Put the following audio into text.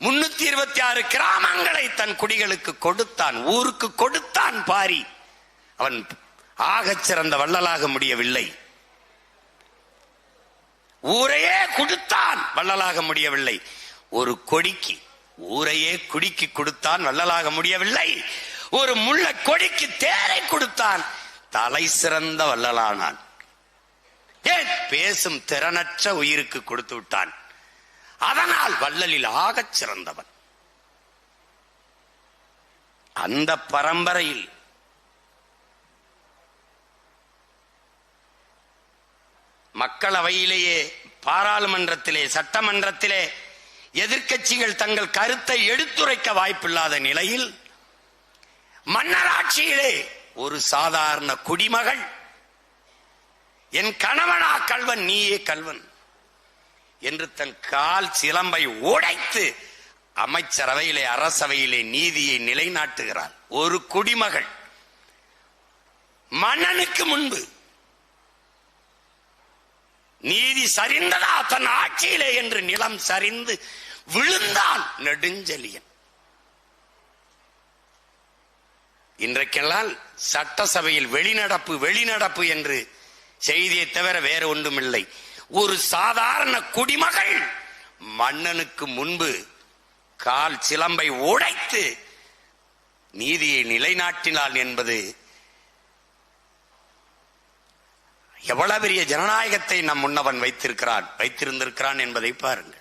முன்னூத்தி இருபத்தி ஆறு கிராமங்களை தன் குடிகளுக்கு கொடுத்தான் ஊருக்கு கொடுத்தான் பாரி. அவன் ஆகச் சிறந்த வள்ளலாக முடியவில்லை. ஊரையே கொடுத்தான் வள்ளலாக முடியவில்லை. ஒரு கொடிக்கு ஊரையே குடிக்கு கொடுத்தான் வள்ளலாக முடியவில்லை. ஒரு முள்ள கொடிக்கு தேரை கொடுத்தான் தலை சிறந்த வள்ளலானான். ஏன்? பேசும் திறனற்ற உயிருக்கு கொடுத்து விட்டான். அதனால் வள்ளலில் ஆகச் சிறந்தவன். அந்த பரம்பரையில் மக்களவையிலேயே பாராளுமன்றத்திலே சட்டமன்றத்திலே எதிர்க்கட்சிகள் தங்கள் கருத்தை எடுத்துரைக்க வாய்ப்பில்லாத நிலையில் மன்னராட்சியிலே ஒரு சாதாரண குடிமகள் என் கணவனா கல்வன் நீயே கல்வன். என்று தன் கால் சிலம்பை உடைத்து அமைச்சரவையிலே அரசவையிலே நீதியை நிலைநாட்டுகிறார். ஒரு குடிமகள் மன்னனுக்கு முன்பு நீதி சரிந்ததா தன் ஆட்சியிலே என்று நிலம் சரிந்து விழுந்தான் நெடுஞ்செலியன் இன்றைக்கெல்லாம் சட்டசபையில் வெளிநடப்பு வெளிநடப்பு என்று செய்தியை தவிர வேற ஒன்றுமில்லை. ஒரு சாதாரண குடிமகள் மன்னனுக்கு முன்பு கால் சிலம்பை உடைத்து நீதியை நிலைநாட்டினாள் என்பது எவ்வளவு பெரிய ஜனநாயகத்தை நம் முன்னவன் வைத்திருக்கிறான் வைத்திருந்திருக்கிறான் என்பதை பாருங்கள்.